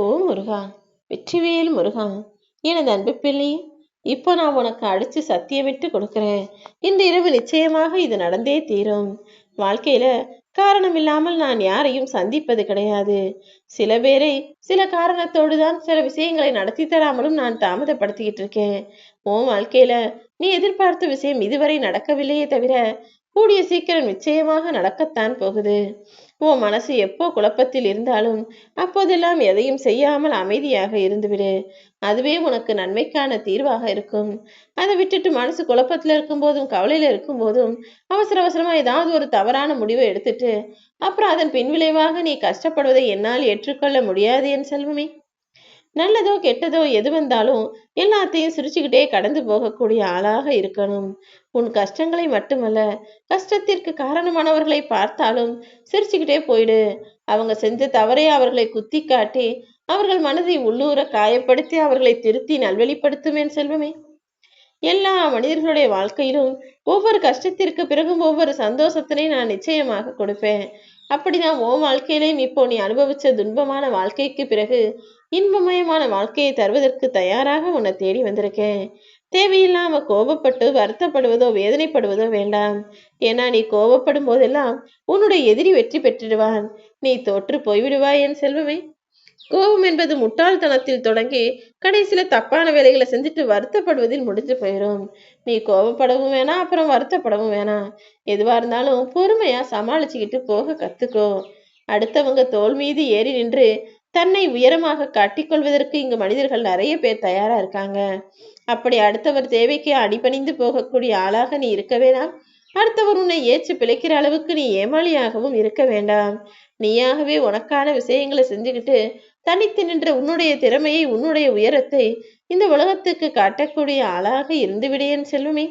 ஓ முருகா வெற்றிவேல் முருகா எனது அன்பு பிள்ளை இப்போ நான் உனக்கு அடிச்சு சத்தியமிட்டு கொடுக்குறேன். இந்த இரவு நிச்சயமாக இது நடந்தே தீரும். வாழ்க்கையில காரணம் இல்லாமல் நான் யாரையும் சந்திப்பது கிடையாது. சில பேரை சில காரணத்தோடு தான் சில விஷயங்களை நடத்தி தராமலும் நான் தாமதப்படுத்திக்கிட்டு இருக்கேன். உன் வாழ்க்கையில நீ எதிர்பார்த்த விஷயம் இதுவரை நடக்கவில்லையே தவிர கூடிய சீக்கிரம் நிச்சயமாக நடக்கத்தான் போகுது. உன் மனசு எப்போ குழப்பத்தில் இருந்தாலும் அப்போதெல்லாம் எதையும் செய்யாமல் அமைதியாக இருந்துவிடு. அதுவே உனக்கு நன்மைக்கான தீர்வாக இருக்கும். அதை விட்டுட்டு மனசு குழப்பத்தில் இருக்கும்போதும் கவலையில் இருக்கும்போதும் அவசர அவசரமா ஏதாவது ஒரு தவறான முடிவை எடுத்துட்டு அப்புறம் அதன் பின்விளைவாக நீ கஷ்டப்படுவதை என்னால் ஏற்றுக்கொள்ள முடியாது என் செல்வமே. நல்லதோ கெட்டதோ எது வந்தாலும் எல்லாத்தையும் சிரிச்சுக்கிட்டே கடந்து போகக்கூடிய ஆளாக இருக்கணும். உன் கஷ்டங்களை மட்டுமல்ல கஷ்டத்திற்கு காரணமானவர்களை பார்த்தாலும் சிரிச்சுக்கிட்டே போயிடு. அவங்க செஞ்ச தவறே அவர்களை குத்தி காட்டி அவர்கள் மனதை உள்ளூர காயப்படுத்தி அவர்களை திருத்தி நல்வழிப்படுத்தும் என் செல்வமே. எல்லா மனிதர்களுடைய வாழ்க்கையிலும் ஒவ்வொரு கஷ்டத்திற்கு பிறகும் ஒவ்வொரு சந்தோஷத்தினை நான் நிச்சயமாக கொடுப்பேன். அப்படிதான் உன் வாழ்க்கையிலையும் இப்போ நீ அனுபவிச்ச துன்பமான வாழ்க்கைக்கு பிறகு இன்பமயமான வாழ்க்கையை தருவதற்கு தயாராக உன்னை தேடி வந்திருக்கேன். தேவையில்லாம கோபப்பட்டு வருத்தப்படுவதோ வேதனைப்படுவதோ வேண்டாம். ஏன்னா நீ கோபப்படும் போதெல்லாம் உன்னுடைய எதிரி வெற்றி பெற்றிடுவான். நீ தோற்று போய்விடுவாய் என் செல்வமே. கோபம் என்பது முட்டாள்தனத்தில் தொடங்கி கடைசியில தப்பான வேலைகளை செஞ்சுட்டு வருத்தப்படுவதில் முடிஞ்சு போயிடும் நீ கோபப்படவும் வேணாம் அப்புறம் வருத்தப்படவும் வேணாம். எதுவா இருந்தாலும் பொறுமையா சமாளிச்சுக்கிட்டு போக கத்துக்கோ. அடுத்தவங்க தோல் மீது ஏறி நின்று தன்னை உயரமாக காட்டிக்கொள்வதற்கு இங்கு மனிதர்கள் நிறைய பேர் தயாரா இருக்காங்க. அப்படி அடுத்தவர் தேவைக்கு அடிபணிந்து போகக்கூடிய ஆளாக நீ இருக்க வேண்டாம் அடுத்தவர் உன்னை ஏற்று பிழைக்கிற அளவுக்கு நீ ஏமாளியாகவும் இருக்க வேண்டாம். நீயாகவே உனக்கான விஷயங்களை செஞ்சுக்கிட்டு தனித்து நின்ற உன்னுடைய திறமையை உன்னுடைய உயரத்தை இந்த உலகத்துக்கு காட்டக்கூடிய ஆளாக இருந்து விடையன் செல்வமே.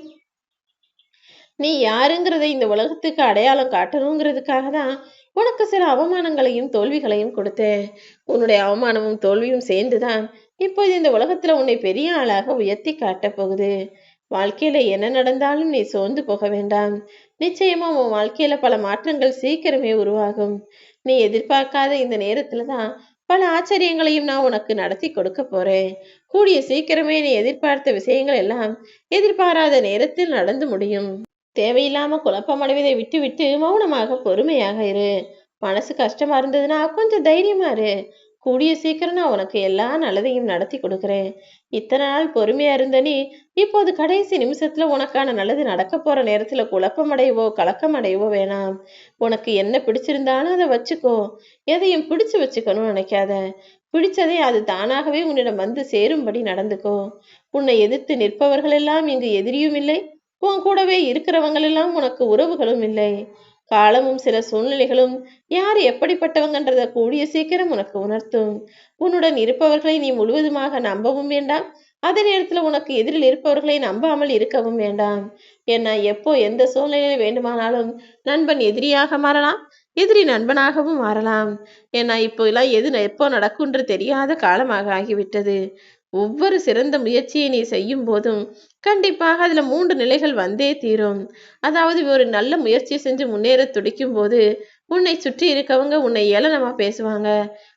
நீ யாருங்கிறதை இந்த உலகத்துக்கு அடையாளம் காட்டணுங்கிறதுக்காக தான் உனக்கு சில அவமானங்களையும் தோல்விகளையும் கொடுத்தேன். உன்னுடைய அவமானமும் தோல்வியும் சேர்ந்துதான் இப்போது இந்த உலகத்துல உன்னை பெரிய ஆளாக உயர்த்தி காட்டப் போகுது. வாழ்க்கையில என்ன நடந்தாலும் நீ சோர்ந்து போக வேண்டாம். நிச்சயமா உன் வாழ்க்கையில பல மாற்றங்கள் சீக்கிரமே உருவாகும். நீ எதிர்பார்க்காத இந்த நேரத்துல தான் பல ஆச்சரியங்களையும் நான் உனக்கு நடத்தி கொடுக்க போறேன். கூடிய சீக்கிரமே நீ எதிர்பார்த்த விஷயங்கள் எல்லாம் எதிர்பாராத நேரத்தில் நடந்து முடியும். தேவையில்லாம குழப்பம் அடைவதை விட்டு விட்டு மௌனமாக பொறுமையாக இரு. மனசு கஷ்டமா இருந்ததுன்னா கொஞ்சம் தைரியமா இரு. கூடிய சீக்கிரம் நான் உனக்கு எல்லா நல்லதையும் நடத்தி கொடுக்குறேன். இத்தனை நாள் பொறுமையா இருந்த நீ இப்போது கடைசி நிமிஷத்துல உனக்கான நல்லது நடக்க போற நேரத்துல குழப்பம் அடையவோ கலக்கம் அடையவோ வேணாம். உனக்கு என்ன பிடிச்சிருந்தாலும் அதை வச்சுக்கோ. எதையும் பிடிச்சு வச்சுக்கணும்னு நினைக்காத. பிடிச்சதே அது தானாகவே உன்னிடம் வந்து சேரும்படி நடந்துக்கோ. உன்னை எதிர்த்து நிற்பவர்கள் எல்லாம் இங்கு எதிரியும் இல்லை. உன் கூடவே இருக்கிறவங்களெல்லாம் உனக்கு உறவுகளும் இல்லை. காலமும் சில சூழ்நிலைகளும் யார் எப்படிப்பட்டவங்கன்றத கூடிய சீக்கிரம் உனக்கு உணர்த்தும். உன்னுடன் இருப்பவர்களை நீ முழுவதுமாக நம்பவும் வேண்டாம். அதே நேரத்தில் உனக்கு எதிரில் இருப்பவர்களை நம்பாமல் இருக்கவும் வேண்டாம். ஏன்னா எப்போ எந்த சூழ்நிலையில் வேண்டுமானாலும் நண்பன் எதிரியாக மாறலாம் எதிரி நண்பனாகவும் மாறலாம். ஏன்னா இப்போ எல்லாம் எது எப்போ நடக்கும்ன்று தெரியாத காலமாக ஆகிவிட்டது. ஒவ்வொரு சிறந்த முயற்சியை நீ செய்யும் போதும் கண்டிப்பாக அதுல மூன்று நிலைகள் வந்தே தீரும். அதாவது ஒரு நல்ல முயற்சி செஞ்சு முன்னேற துடிக்கும் போது உன்னை சுற்றி இருக்கவங்க உன்னை ஏளனமா பேசுவாங்க.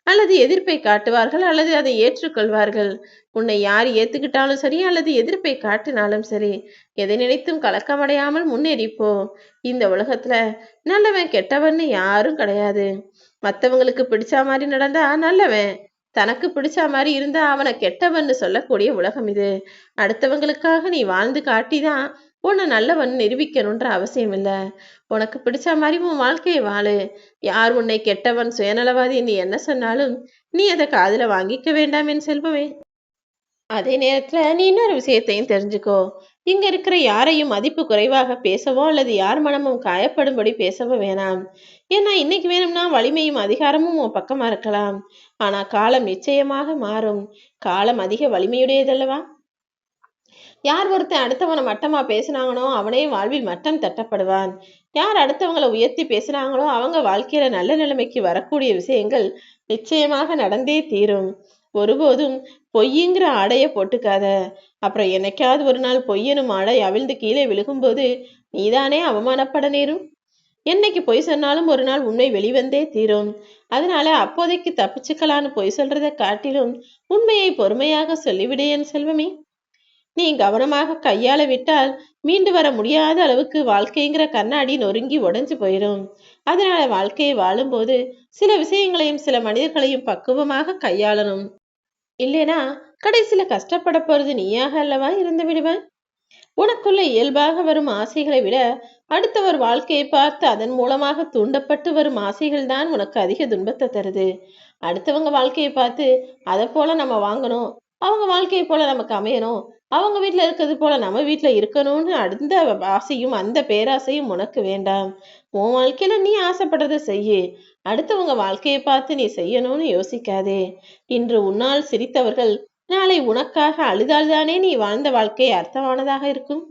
அல்லது எதிர்ப்பை காட்டுவார்கள் அல்லது அதை ஏற்றுக்கொள்வார்கள். உன்னை யார் ஏத்துக்கிட்டாலும் சரி அல்லது எதிர்ப்பை காட்டினாலும் சரி எதை நினைத்தும் கலக்கமடையாமல் முன்னேறிப்போ இந்த உலகத்துல நல்லவன் கெட்டவன்னு யாரும் கிடையாது. மத்தவங்களுக்கு பிடிச்ச மாதிரி நடந்தா நல்லவன். தனக்கு பிடிச்ச மாதிரி இருந்தா அவனை கெட்டவன்னு சொல்லக்கூடிய உலகம் இது. அடுத்தவங்களுக்காக நீ வாழ்ந்து காட்டிதான் உன்னை நல்லவன் நிரூபிக்கணுன்ற அவசியம் இல்லை. உனக்கு பிடிச்ச மாதிரி உன் வாழ்க்கையை வாழு. யார் உன்னை கெட்டவன் சுயநலவாதி நீ என்ன சொன்னாலும் நீ அதை காதுல வாங்கிக்க வேண்டாம் என் செல்வமே. அதே நேரத்துல நீ இன்னொரு விஷயத்தையும் தெரிஞ்சுக்கோ. இங்க இருக்கிற யாரையும் மதிப்பு குறைவாக பேசவோ அல்லது யார் மனமும் காயப்படும்படி பேசவோ வேணாம். ஏன்னா இன்னைக்கு வேணும்னா வலிமையும் அதிகாரமும் உன் பக்கமா இருக்கலாம். ஆனா காலம் நிச்சயமாக மாறும். காலம் அதிக வலிமையுடையதல்லவா? யார் ஒருத்தன் அடுத்தவனை மட்டமா பேசினாங்கனோ அவனே வாழ்வில் மட்டம் தட்டப்படுவான். யார் அடுத்தவங்களை உயர்த்தி பேசுனாங்களோ அவங்க வாழ்க்கையில நல்ல நிலைமைக்கு வரக்கூடிய விஷயங்கள் நிச்சயமாக நடந்தே தீரும். ஒருபோதும் பொய்யுங்கிற ஆடைய போட்டுக்காத. அப்புறம் என்னைக்காவது ஒரு நாள் பொய்யனும் ஆடை அவிழ்ந்து கீழே விழுகும்போது நீதானே அவமானப்பட நேரும்? என்னைக்கு பொய் சொன்னாலும் ஒரு நாள் உண்மை வெளிவந்தே தீரும். அதனால அப்போதைக்கு தப்பிச்சுக்கலான்னு பொய் சொல்றதை காட்டிலும் உண்மையை பொறுமையாக சொல்லிவிடு என் செல்வமே. நீ கவனமாக கையாள விட்டால் மீண்டு வர முடியாத அளவுக்கு வாழ்க்கைங்கிற கண்ணாடி நொறுங்கி உடஞ்சு போயிடும் அதனால வாழ்க்கையை வாழும்போது சில விஷயங்களையும் சில மனிதர்களையும் பக்குவமாக கையாளணும். இல்லைனா கடைசியில கஷ்டப்பட போறது நீயாக அல்லவா இருந்து விடுவாய் உனக்குள்ள இயல்பாக வரும் ஆசைகளை விட அடுத்தவர் வாழ்க்கையை பார்த்து அதன் மூலமாக தூண்டப்பட்டு வரும் ஆசைகள் தான் உனக்கு அதிக துன்பத்தை தருது. அடுத்தவங்க வாழ்க்கையை பார்த்து அதை போல நம்ம வாங்கணும் அவங்க வாழ்க்கையை போல நமக்கு அமையணும் அவங்க வீட்டில் இருக்கிறது போல நம்ம வீட்டில் இருக்கணும்னு அந்த ஆசையும் அந்த பேராசையும் உனக்கு வேண்டாம். உன் வாழ்க்கையில நீ ஆசைப்படுறத செய்யு. அடுத்தவங்க வாழ்க்கையை பார்த்து நீ செய்யணும்னு யோசிக்காதே. இன்று உன்னால் சிரித்தவர்கள் நாளை உனக்காக அழுதால்தானே நீ வாழ்ந்த வாழ்க்கை அர்த்தமானதாக இருக்கும்?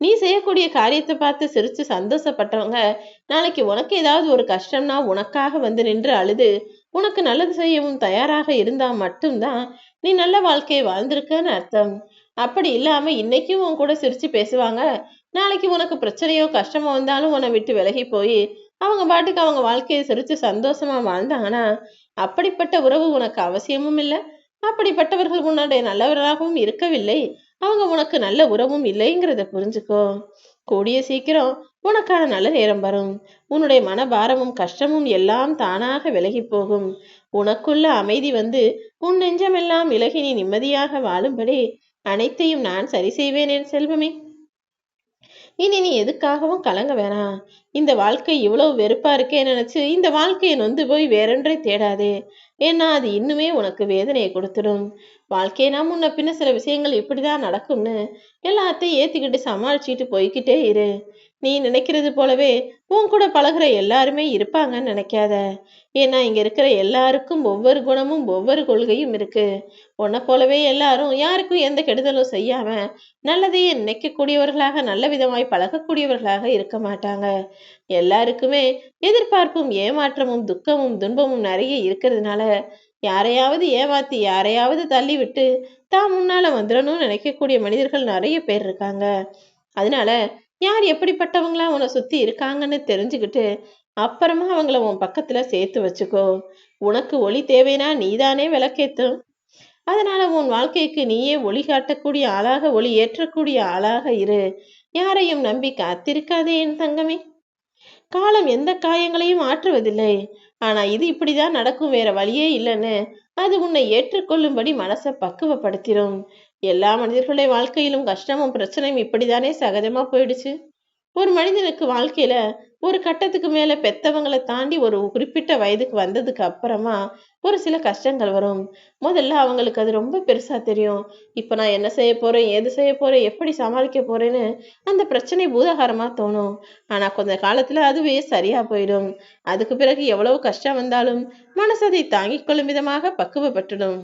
நீ செய்யக்கூடிய காரியத்தை பார்த்து சிரிச்சு சந்தோஷப்பட்டவங்க நாளைக்கு உனக்கு ஏதாவது ஒரு கஷ்டம்னா உனக்காக வந்து நின்று அழுது உனக்கு நல்லது செய்யவும் தயாராக இருந்தா மட்டும்தான் நீ நல்ல வாழ்க்கையை வாழ்ந்திருக்கன்னு அர்த்தம். அப்படி இல்லாம இன்னைக்கும் உன் கூட சிரிச்சு பேசுவாங்க. நாளைக்கு உனக்கு பிரச்சனையோ கஷ்டமோ வந்தாலும் உன்னை விட்டு விலகி போய் அவங்க பாட்டுக்கு அவங்க வாழ்க்கையை சிரிச்சு சந்தோஷமா வாழ்ந்தாங்கன்னா அப்படிப்பட்ட உறவு உனக்கு அவசியமும் இல்லை. அப்படிப்பட்டவர்கள் உன்னுடைய நல்லவராகவும் இருக்கவில்லை. அவங்க உனக்கு நல்ல உறவும் இல்லைங்கிறத புரிஞ்சுக்கோ. கூடிய சீக்கிரம் உனக்கான நல்ல நேரம் வரும். உன்னுடைய மனபாரமும் கஷ்டமும் எல்லாம் தானாக விலகி போகும். உனக்குள்ள அமைதி வந்து உன் நெஞ்சமெல்லாம் விலகி நீ நிம்மதியாக வாழும்படி அனைத்தையும் நான் சரி செய்வேன் என் செல்வமே. இனி நீ எதுக்காகவும் கலங்க வேணாம். இந்த வாழ்க்கை இவ்வளவு வெறுப்பா இருக்கே நினைச்சு இந்த வாழ்க்கையை நொந்து போய் வேறொன்றை தேடாதே. ஏன்னா அது இன்னுமே உனக்கு வேதனையை கொடுத்துடும். வாழ்க்கைனா முன்ன பின்ன சில விஷயங்கள் இப்படிதான் நடக்கும்னு எல்லாத்தையும் ஏத்திக்கிட்டு சமாளிச்சுட்டு போய்கிட்டே இரு. நீ நினைக்கிறது போலவே உன் கூட பழகிற எல்லாருமே இருப்பாங்கன்னு நினைக்காத. ஏன்னா இங்க இருக்கிற எல்லாருக்கும் ஒவ்வொரு குணமும் ஒவ்வொரு கொள்கையும் இருக்கு. உன்னை போலவே எல்லாரும் யாருக்கும் எந்த கெடுதலும் செய்யாம நல்லதையே நினைக்கக்கூடியவர்களாக நல்ல விதமாய் பழகக்கூடியவர்களாக இருக்க மாட்டாங்க. எல்லாருக்குமே எதிர்பார்ப்பும் ஏமாற்றமும் துக்கமும் துன்பமும் நிறைய இருக்கிறதுனால யாரையாவது ஏமாத்தி யாரையாவது தள்ளி விட்டு தான் முன்னால வந்துடணும்னு நினைக்கக்கூடிய மனிதர்கள் நிறைய பேர் இருக்காங்க. அதனால யார் எப்படிப்பட்டவங்களா உன்னை சுத்தி இருக்காங்கன்னு தெரிஞ்சுக்கிட்டு அப்புறமா அவங்கள உன் பக்கத்துல சேர்த்து வச்சுக்கோ. உனக்கு ஒளி தேவைனா நீதானே விளக்கேத்தும். அதனால உன் வாழ்க்கைக்கு நீயே ஒளி காட்டக்கூடிய ஆளாக ஒளி ஏற்றக்கூடிய ஆளாக இரு. யாரையும் நம்பி காத்திருக்காதே என் தங்கமே. காலம் எந்த காயங்களையும் ஆற்றுவதில்லை. ஆனா இது இப்படிதான் நடக்கும் வேற வழியே இல்லைன்னு. அது உன்னை ஏற்றுக்கொள்ளும்படி மனசை பக்குவப்படுத்திடும் எல்லா மனிதர்களுடைய வாழ்க்கையிலும் கஷ்டமும் பிரச்சனையும் இப்படிதானே சகஜமா போயிடுச்சு? ஒரு மனிதனுக்கு வாழ்க்கையில ஒரு கட்டத்துக்கு மேல பெத்தவங்களை தாண்டி ஒரு குறிப்பிட்ட வயதுக்கு வந்ததுக்கு அப்புறமா ஒரு சில கஷ்டங்கள் வரும். முதல்ல அவங்களுக்கு அது ரொம்ப பெருசா தெரியும். இப்ப நான் என்ன செய்ய போறேன் ஏது செய்ய போறேன் எப்படி சமாளிக்க போறேன்னு அந்த பிரச்சனை பூதாகாரமா தோணும். ஆனா கொஞ்ச காலத்துல அதுவே சரியா போயிடும். அதுக்கு பிறகு எவ்வளவு கஷ்டம் வந்தாலும் மனசதை தாங்கிக் கொள்ளும் விதமாக பக்குவப்பட்டுடும்.